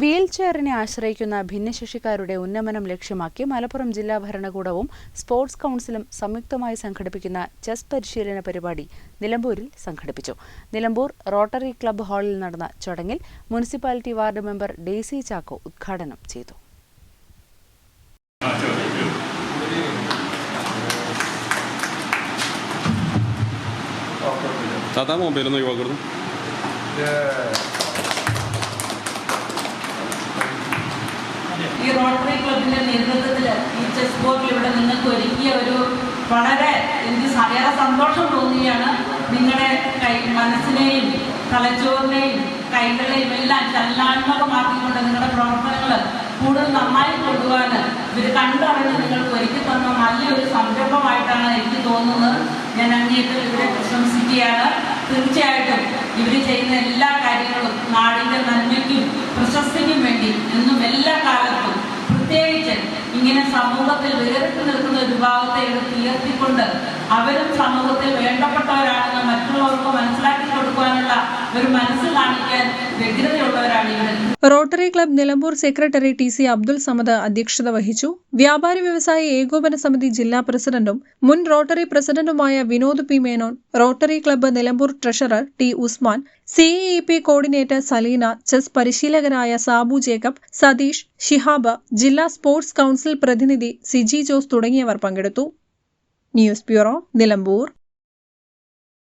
wheel ചെയറിനെ ആശ്രയിക്കുന്ന ഭിന്നശേഷിക്കാരുടെ ഉന്നമനം ലക്ഷ്യമാക്കി മലപ്പുറം ജില്ലാ ഭരണകൂടവും സ്പോർട്സ് കൗൺസിലും സംയുക്തമായി സംഘടിപ്പിക്കുന്ന ചെസ് പരിശീലന പരിപാടി നിലമ്പൂരിൽ സംഘടിപ്പിച്ചു. നിലമ്പൂർ റോട്ടറി ക്ലബ്ബ് ഹാളിൽ നടന്ന ചടങ്ങിൽ municipality ward member Daisy Chacko ഉദ്ഘാടനം ചെയ്തു. മൊബൈലൊന്നും ഒഴിവാക്കരുത് റോട്ടറി ക്ലബിന്റെ നേതൃത്വത്തിൽ ഈ ചെസ് ബോർഡിൽ ഇവിടെ നിങ്ങൾക്ക് ഒരുക്കിയ ഒരു വളരെ എനിക്ക് ഏറെ സന്തോഷം തോന്നിയാണ് നിങ്ങളുടെ കൈ മനസ്സിനെയും തലച്ചോറിനെയും കൈകളെയും എല്ലാം ചലനാത്മകമാക്കിക്കൊണ്ട് നിങ്ങളുടെ പ്രവർത്തനങ്ങൾ കൂടുതൽ നന്നായി കൊണ്ടുപോകാൻ ഇവർ കണ്ടറിഞ്ഞ് നിങ്ങൾക്ക് ഒരുക്കി തന്ന നല്ലൊരു സംരംഭമായിട്ടാണ് എനിക്ക് തോന്നുന്നത്. ഞാൻ അങ്ങേറ്റം ഇവരെ പ്രശംസിക്കുകയാണ്. തീർച്ചയായിട്ടും ഇവർ ചെയ്യുന്ന എല്ലാ കാര്യങ്ങളും ഇങ്ങനെ സമൂഹത്തിൽ വേറിട്ട് നിൽക്കുന്ന ഒരു വിഭാഗത്തെ എടുത്ത് ഉയർത്തിക്കൊണ്ട് അവരും സമൂഹത്തിൽ വേണ്ടപ്പെട്ടവരാണെന്ന് മറ്റുള്ളവർക്ക് മനസ്സിലാക്കി കൊടുക്കുവാനുള്ള ഒരു മനസ്സ് കാണിക്കാൻ ഇവർ Rotary club Nilambur secretary T C Abdul Samad അധ്യക്ഷത വഹിച്ചു. വ്യാപാരി വ്യവസായ ഏകോപന സമിതി ജില്ലാ പ്രസിഡന്റും മുൻ റോട്ടറി പ്രസിഡന്റുമായ Vinod P Menon rotary club Nilambur treasurer T Usman CEE P coordinator Saleena chess പരിശീലകരായ Sabu Jacob Satheesh Shihab ജില്ലാ സ്പോർട്സ് കൌൺസിൽ പ്രതിനിധി സിജി ജോസ് തുടങ്ങിയവർ പങ്കെടുത്തു. News bureau Nilambur.